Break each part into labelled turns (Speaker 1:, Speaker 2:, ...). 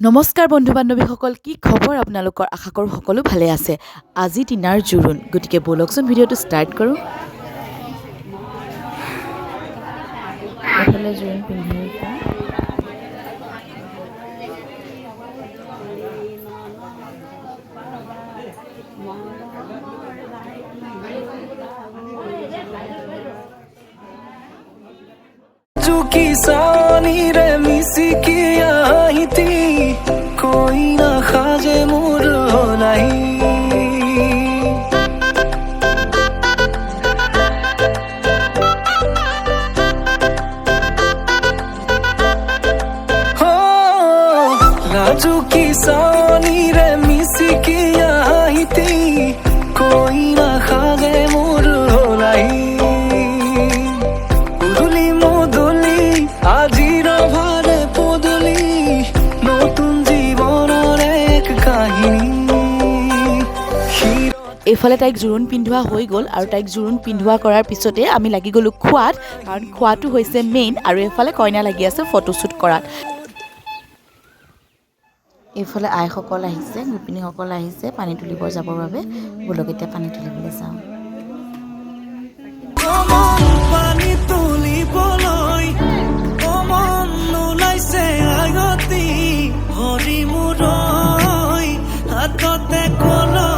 Speaker 1: নমস্কাৰ বন্ধু বান্ধৱীসকল, কি খবৰ আপোনালোকৰ? আশা কৰোঁ সকলো ভালে আছে। আজি দিনাৰ জোৰোণ, গতিকে ব'লকচোন ভিডিঅ'টো ষ্টাৰ্ট কৰোঁ। জোৰোণ পিন্ধি
Speaker 2: चुकी सानी रे मिसी की आई थी कोई ना खाजे मोर हो नहीं हो राजू की सानी रे मिसी की आई थी कोई
Speaker 1: এইফালে তাইক জোৰোণ পিন্ধোৱা হৈ গ'ল আৰু তাইক জোৰোণ পিন্ধোৱা কৰাৰ পিছতে আমি লাগি গ'লোঁ খোৱাত কাৰণ খোৱাটো হৈছে মেইন আৰু এইফালে কইনা লাগি আছে ফটোশ্বুট কৰাত। এইফালে আইসকল আহিছে গোপিনীসকল আহিছে পানী তুলিব যাবৰ বাবে। ব'লক এতিয়া পানী তুলিবলৈ যাওঁ।
Speaker 2: আগতি হৰি মূৰৈ হাততে কলচি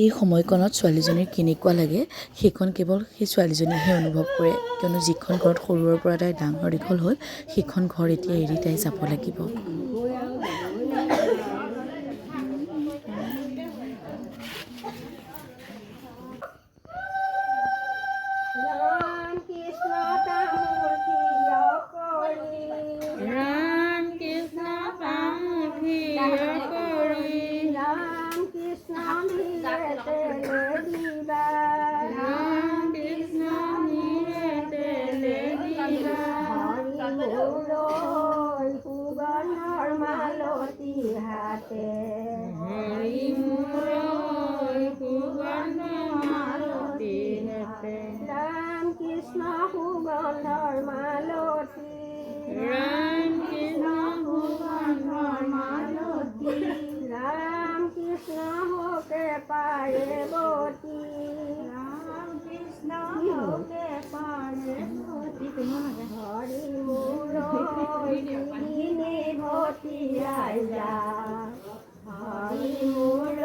Speaker 1: এই সময়কণত ছোৱালীজনীৰ কেনেকুৱা লাগে সেইখন কেৱল সেই ছোৱালীজনীয়েহে অনুভৱ কৰে। কিয়নো যিখন ঘৰত সৰুৰে পৰা তাই ডাঙৰ দীঘল হ'ল সেইখন ঘৰ এতিয়া এৰি তাই যাব লাগিব।
Speaker 3: হাতে
Speaker 4: হরি মুরই সুবর্ণ মালতী
Speaker 3: রাম কৃষ্ণ সুগন্ধর মালতী
Speaker 4: রাম কৃষ্ণ সুবর্ণ মালতী
Speaker 3: রাম কৃষ্ণ হোকে পার্বতী
Speaker 4: রাম কৃষ্ণ হোকে পার্বতী
Speaker 3: হরি মুরী ভতি রাজা হরি মুরী